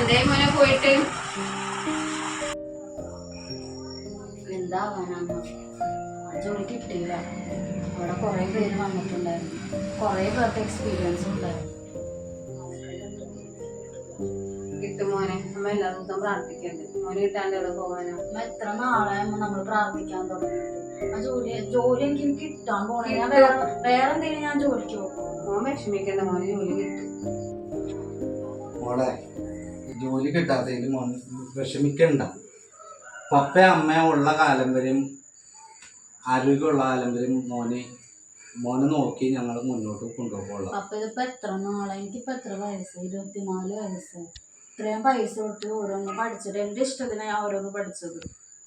എന്തേ മോനെ പോയിട്ട്? എന്താ ആവാനമ്മ ആ ജോലി കിട്ടിയില്ല. അവിടെ കുറേ പേര് വന്നിട്ടുണ്ടായിരുന്നു. കുറേ പേർക്ക് എക്സ്പീരിയൻസ് ഉണ്ടായിരുന്നു. കിട്ടും മോനെ. അമ്മ എല്ലാ ദിവസവും പ്രാർത്ഥിക്കണ്ട്. മോനെ കിട്ടാണ്ട് ഇവിടെ പോകാനോ അമ്മ എത്ര നാളായമ്മ നമ്മൾ പ്രാർത്ഥിക്കാൻ തുടങ്ങിയിട്ട്? ആ ജോലി ജോലി എനിക്ക് കിട്ടാൻ പോണേ. ഞാൻ വേറെ വേറെ എന്തെങ്കിലും ഞാൻ ജോലിക്ക് പോകും. മോൻ വിഷമിക്കണ്ട. മോനെ ജോലി കിട്ടും. മോളെ ജോലി കിട്ടാത്തതിൽ വിഷമിക്കണ്ട. പപ്പ അമ്മ ഉള്ള കാലം വരെയും ആരോഗ്യമുള്ള കാലം വരെയും മോനെ മോനെ നോക്കി ഞങ്ങൾ മുന്നോട്ട് കൊണ്ടുപോകുള്ളൂ അപ്പൊ ഇതിപ്പോ എത്ര നാളെ എനിക്കിപ്പോ എത്ര വയസ്സ്? ഇരുപത്തിനാല് വയസ്സ്. ഇത്രയും പൈസ കൊടുത്ത് ഓരോന്ന് പഠിച്ചത്. എന്റെ ഇഷ്ടത്തിന് ഞാൻ ഓരോന്ന് പഠിച്ചത്.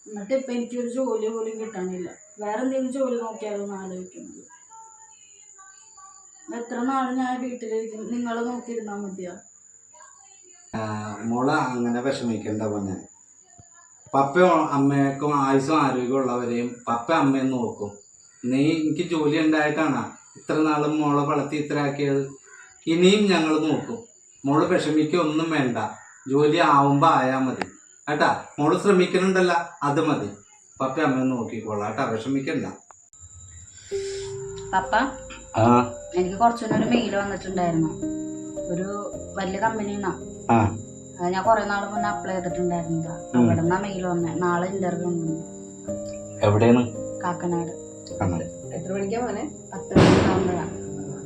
എന്നിട്ട് ഇപ്പൊ എനിക്കൊരു ജോലി പോലും കിട്ടണില്ല വേറെ എന്തെങ്കിലും ജോലി നോക്കിയാലോ ആലോചിക്കുന്നത്. എത്ര നാൾ ഞാൻ വീട്ടിലിരിക്കും നിങ്ങൾ നോക്കിയിരുന്നാ മതിയാ? മോളെ അങ്ങനെ വിഷമിക്കണ്ട മോനെ പപ്പ അമ്മയ്ക്കും ആയുസും ആരോഗ്യമുള്ളവരെയും പപ്പ അമ്മയും നോക്കും. നീ എനിക്ക് ജോലി ഉണ്ടായിട്ടാണ് ഇത്ര നാളും മോളെ വളർത്തി ഇത്രയാക്കിയത് ഇനിയും ഞങ്ങൾ നോക്കും. മോൾ വിഷമിക്കൊന്നും വേണ്ട. ജോലി ആവുമ്പോൾ ആയാൽ മതി. കേട്ടാ മോൾ ശ്രമിക്കുന്നുണ്ടല്ല അത് മതി. പപ്പ അമ്മ നോക്കിക്കോളാം. കേട്ടാ വിഷമിക്കണ്ട. പപ്പ ആ. എനിക്ക് കുറച്ചുകൂടെ ഒരു മെയിൽ വന്നിട്ടുണ്ടായിരുന്നു. ഒരു വലിയ കമ്പനിന്നാ ഞാൻ കുറെ നാൾ മുന്നേ അപ്ലൈ ചെയ്തിട്ടുണ്ടായിരുന്നു അവിടെ നിന്നാ മെയിൽ വന്നേ. നാളെ ഇന്റർവ്യൂ ഉണ്ട്. എവിടെയാണ്? കാക്കനാട്. എത്ര മണിക്കാ മോനെ? പത്ത് മണിക്കാവുമ്പോഴാ.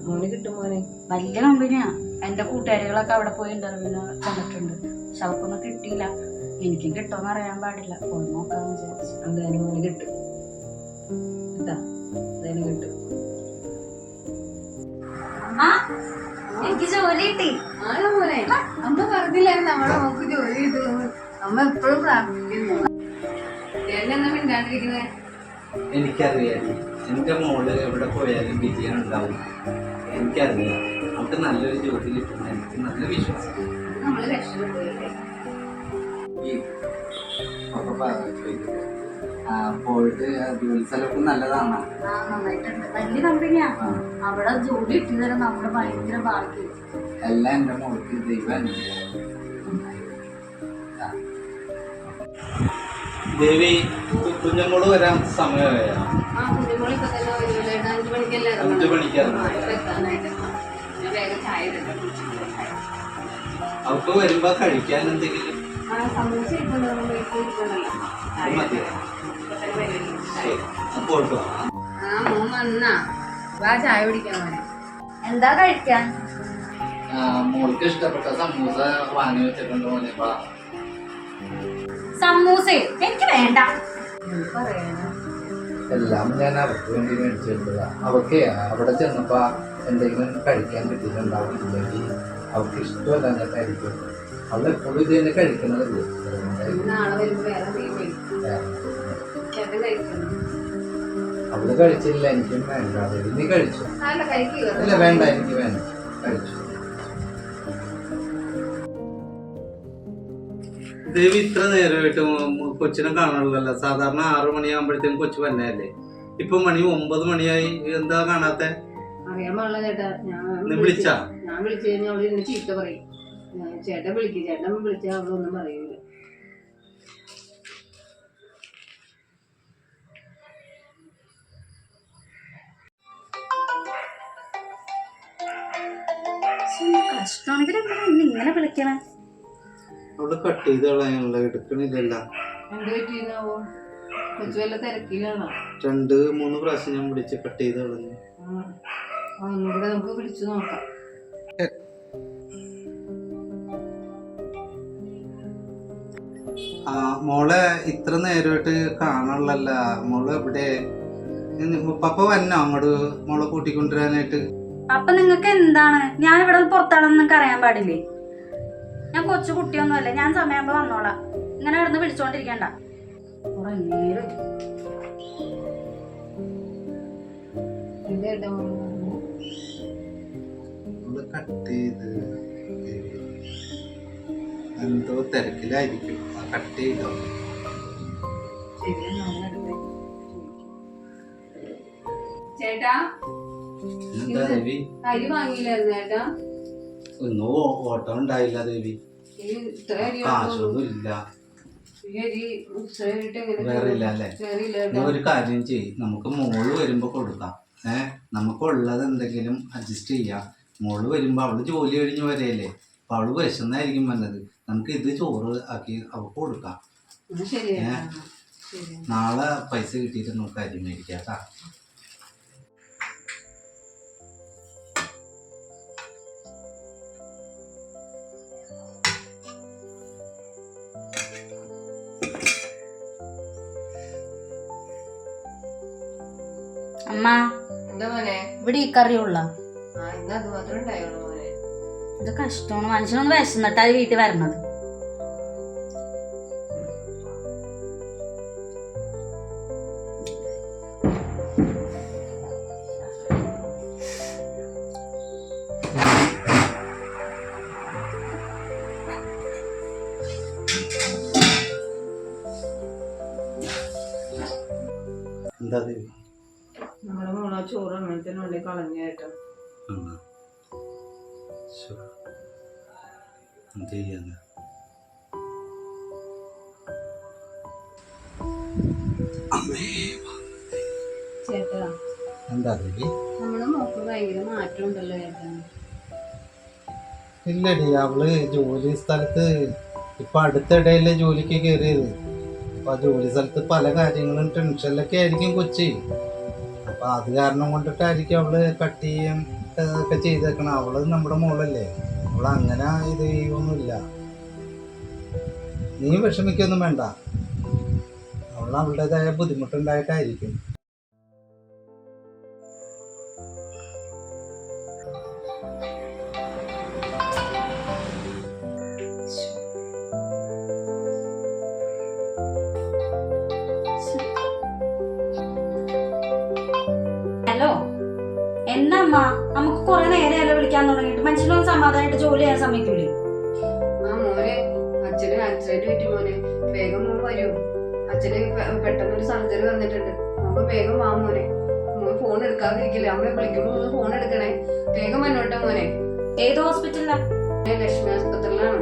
മോന് കിട്ടും മോനെ. വലിയ കമ്പനിയാ എന്റെ കൂട്ടുകാരികളൊക്കെ അവിടെ പോയി ഇന്റർവ്യൂവിന് ചെന്നിട്ടുണ്ട് പക്ഷെ അവർക്കൊന്നും കിട്ടിയില്ല. എനിക്കും കിട്ടുമെന്ന് അറിയാൻ പാടില്ല. പോയി നോക്കാന്ന് വിചാരിച്ചു. എന്തായാലും മോന് കിട്ടും. എന്താ എന്തായാലും കിട്ടും. എനിക്ക് ജോലി കിട്ടി. ആണോ മോനെ? അമ്മ പറഞ്ഞില്ലായിരുന്നു നമ്മളെ മോക്ക് ജോലി കിട്ടുമെന്ന്. അമ്മ എപ്പോഴും പ്രാർത്ഥിക്കുന്നു ചേട്ടനെന്നാ മിണ്ടാണ്ടിരിക്കുന്നത് എനിക്കറിയാം. എന്റെ മോൾ എവിടെ പോയാലും വിജയം ഉണ്ടാവും. എനിക്കറിയാം. അവിടെ നല്ലൊരു ജോലി കിട്ടുന്ന എനിക്ക് നല്ല വിശ്വാസം. നമ്മൾ രക്ഷപ്പെട്ടു ഈ പപ്പ പറഞ്ഞു, പോയിട്ട് ജോലി സ്ഥലമൊക്കെ നല്ലതാണ് നന്നായിട്ടുണ്ട്. വലിയ കമ്പനിയാ. അവിടെ ജോലി ഇട്ടുതരാൻ നമ്മുടെ ഭയങ്കര ഭാഗ്യം. എല്ലാം എന്റെ മോൾക്ക് ദൈവം ദേവി കുഞ്ഞമ്മോൾ വരാൻ സമയമായോ? അഞ്ചു അവൾക്ക് വരുമ്പോ കഴിക്കാൻ എന്തെങ്കിലും ആ സമൂസ ഇട്ടുണ്ടോ ഇരിപ്പുണ്ടല്ലോ ആ മോൻ വന്നാ. വാ ചായ കുടിക്കാൻ മോനെ. എന്താ കഴിക്കാൻ? മോൾക്ക് ഇഷ്ടപ്പെട്ട സമൂസ വാങ്ങി വെച്ചിട്ടുണ്ട് മോനെ. സമൂസ? എനിക്ക് വേണ്ട. എല്ലാം ഞാൻ അവർക്ക് വേണ്ടി മേടിച്ചിട്ടുള്ള അവർക്ക് അവിടെ ചെന്നപ്പോ എന്തെങ്കിലും കഴിക്കാൻ കിട്ടിയിട്ടുണ്ടാവും ഇല്ലെങ്കിൽ അവർക്ക് ഇഷ്ടമല്ല ഞാൻ കഴിക്കും അവൾ എപ്പോഴും ഇത് തന്നെ കഴിക്കണത് അവൾ കഴിച്ചില്ല എനിക്കും വേണ്ട. അവർ നീ കഴിച്ചു. അല്ല ഇല്ല വേണ്ട എനിക്ക് വേണ്ട. കഴിച്ചു. ദേവി ഇത്ര നേരമായിട്ട് കൊച്ചിനെ കാണാനുള്ളല്ലോ സാധാരണ ആറു മണിയാകുമ്പോഴത്തേക്കും കൊച്ചു വന്നതല്ലേ? ഇപ്പൊ മണി ഒമ്പത് മണിയായി. എന്താ കാണാത്തെ? അറിയാൻ ഞാൻ നീ വിളിച്ചാ? ഞാൻ വിളിച്ചു കഴിഞ്ഞാൽ ചീത്ത പറയും. ചേട്ടൻ വിളിക്കും ചേട്ടൻ വിളിച്ചാൽ അവളൊന്നും പറയൂല. കഷ്ടമാണെങ്കിൽ ഇങ്ങനെ വിളിക്കണേ? അവൾ കട്ട് ചെയ്ത് കളയാനുള്ള എടുക്കണില്ലല്ലോ. എന്ത് പറ്റിയിരുന്നാവോ കൊച്ചു വല്ല തിരക്കിലാണോ? രണ്ട് മൂന്ന് പ്രാവശ്യം ഞാൻ വിളിച്ച് കട്ട് ചെയ്ത് കളഞ്ഞു. ആ ആ, ഒന്നുകൂടെ നമുക്ക് വിളിച്ചു നോക്കാം. ആ മോളെ ഇത്ര നേരമായിട്ട് കാണാനുള്ളല്ല. മോൾ എവിടെ? പപ്പ വന്നോ അങ്ങോട്ട്? മോളെ കൂട്ടിക്കൊണ്ടുവരാനായിട്ട്. അപ്പൊ നിങ്ങൾക്ക് എന്താണ്? ഞാൻ ഇവിടെ പുറത്താണെന്ന് നിങ്ങൾക്ക് അറിയാൻ പാടില്ലേ? ഞാൻ കൊച്ചു കുട്ടിയൊന്നുമല്ല. ഞാൻ സമയമാകുമ്പോ വന്നോളാം. ഇങ്ങനെ കിടന്ന് വിളിച്ചോണ്ടിരിക്കണ്ട. കുറെ നേരം. എന്താ കട്ട് ചെയ്ത് തിരക്കിലായിരിക്കും. കട്ട് ചെയ്തോ? ചേട്ടാ എന്താ ദേവി അരി വാങ്ങിയില്ലായിരുന്നു ചേട്ടാ. ഒന്നും ഓട്ടം ഉണ്ടായില്ല ദേവി കാശൊന്നും ഇല്ല വേറെ ഒരു കാര്യം ചെയ്യ്. നമുക്ക് മോൾ വരുമ്പോ കൊടുക്കാം. ഏ? നമുക്കുള്ളത് എന്തെങ്കിലും അഡ്ജസ്റ്റ് ചെയ്യാം. മോൾ വരുമ്പോ അവൾ ജോലി കഴിഞ്ഞ് വരെയല്ലേ അപ്പൊ അവൾ വിശന്നായിരിക്കും വന്നത്. നമുക്ക് ഇത് ചോറ് ആക്കി അവൾക്ക് കൊടുക്കാം. നാളെ പൈസ കിട്ടിയിട്ട് നമുക്ക് അരി മേടിക്കാം കേട്ടാ അമ്മ ഇവിടെ ഈ കറിയുള്ള? ആ ഇന്ന് അത് മാത്രമേ ഉണ്ടായുള്ളൂ. ഇത് കഷ്ടമാണ്. മനുഷ്യനൊന്ന് വിശന്നിട്ടാ വീട്ടിൽ വരണത്. എന്താ ഇത്? നമ്മുടെ മോളെ ചോറ് അമ്മത്തിനുള്ളിൽ കളഞ്ഞായിട്ട് ശോ. എന്ത് ചെയ്യാന്ന് എന്താ ഇല്ലടി അവൾ ജോലി സ്ഥലത്ത് ഇപ്പൊ അടുത്തിടയിലെ ജോലിക്ക് കയറിയത് അപ്പൊ ജോലി സ്ഥലത്ത് പല കാര്യങ്ങളും ടെൻഷനിലൊക്കെ ആയിരിക്കും കൊച്ചി. അപ്പൊ അത് കാരണം കൊണ്ടിട്ടായിരിക്കും അവൾ കട്ട് ചെയ്യും ഒക്കെ ചെയ്തേക്കണം. അവൾ നമ്മുടെ മോളല്ലേ. അവൾ അങ്ങനെ ഇത് ചെയ്യൊന്നുമില്ല നീ വിഷമിക്കൊന്നും വേണ്ട. അവൾ അവളുടേതായ ബുദ്ധിമുട്ടുണ്ടായിട്ടായിരിക്കും. എന്താ അമ്മ നമുക്ക് കുറെ നേരമല്ലേ വിളിക്കാൻ തുടങ്ങിയിട്ട്. മനുഷ്യനൊന്നും സമാധാനമായിട്ട് ജോലി ചെയ്യാൻ സമയത്തില്ലേ? മോനെ അച്ഛന് ആക്സിഡന്റ് പറ്റി മോനെ. വേഗം മോൻ വരൂ. അച്ഛന് പെട്ടെന്ന് ഒരു സർജറി വന്നിട്ടുണ്ട്. നമുക്ക് വേഗം വാ മോനെ. മോൻ ഫോൺ എടുക്കാതിരിക്കില്ല. അമ്മ വിളിക്കുമ്പോ ഒന്ന് ഫോൺ എടുക്കണേ. വേഗം വന്നോട്ടെ മോനെ. ഏത് ഹോസ്പിറ്റലിലാ ഞാൻ ലക്ഷ്മി ആസ്പത്രിയിലാണ്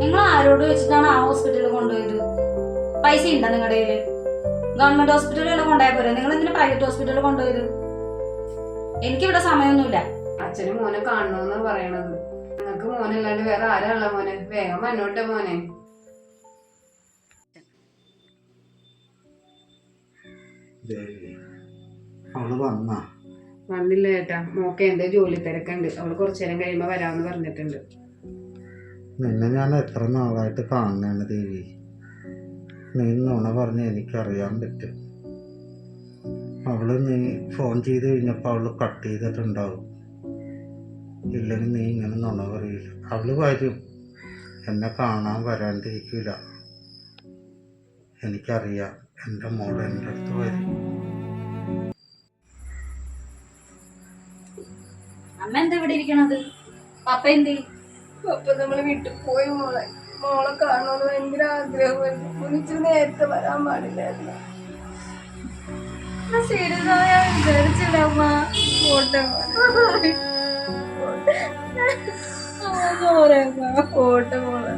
നിങ്ങൾ ആരോട് വെച്ചിട്ടാണ് ആ ഹോസ്പിറ്റലിൽ കൊണ്ടുപോയത്? പൈസ ഉണ്ടോ നിങ്ങളുടെ ഗവൺമെന്റ് ഹോസ്പിറ്റലിൽ കൊണ്ടുപോയാൽ പോരെ. നിങ്ങൾ എന്തിനാ പ്രൈവറ്റ് ഹോസ്പിറ്റലിൽ കൊണ്ടുപോയത്? എനിക്കിവിടെ സമയമൊന്നുമില്ല അച്ഛനും മോനെ കാണണോന്ന് പറയണത്. നിങ്ങക്ക് മോനല്ലാണ്ട് വേറെ ആരാള്ള മോനെ? വേഗം വന്നോട്ടെ മോനെ. അവൾ വന്നാ. വന്നില്ല ചേട്ടാ. മോക്ക എന്തോ ജോലി തിരക്കുണ്ട്. അവൾ കുറച്ചു നേരം കഴിയുമ്പോ വരാമെന്ന് പറഞ്ഞിട്ടുണ്ട്. നിന്നെ ഞാൻ എത്ര നാളായിട്ട് കാണുന്നതാണ് ദേവി? നീ നുണ പറഞ്ഞ് എനിക്കറിയാൻ പറ്റും. അവൾ നീ ഫോൺ ചെയ്ത് കഴിഞ്ഞപ്പോൾ അവൾ കട്ട് ചെയ്തിട്ടുണ്ടാവും. ഇല്ലെങ്കിൽ നീ ഇങ്ങനെ നുണ പറയില്ല അവൾ വരും. എന്നെ കാണാൻ വരാണ്ടിരിക്കില്ല എനിക്കറിയാം എന്റെ മോൾ എന്റെ അടുത്ത് വരും. അമ്മ എന്താ ഇവിടെ ഇരിക്കണത്? പപ്പ എന്ത് പപ്പ നമ്മൾ വീട്ടിൽ പോയി മോളെ. മോളെ കാണണമെന്ന് ഭയങ്കര ആഗ്രഹമായിരുന്നു. കുനിച്ചു നേരത്തെ വരാൻ പാടില്ലായിരുന്നു. ശരി ഞാൻ വിചാരിച്ചില്ല അമ്മ. പോട്ടെ പോട്ടെ മോളെ.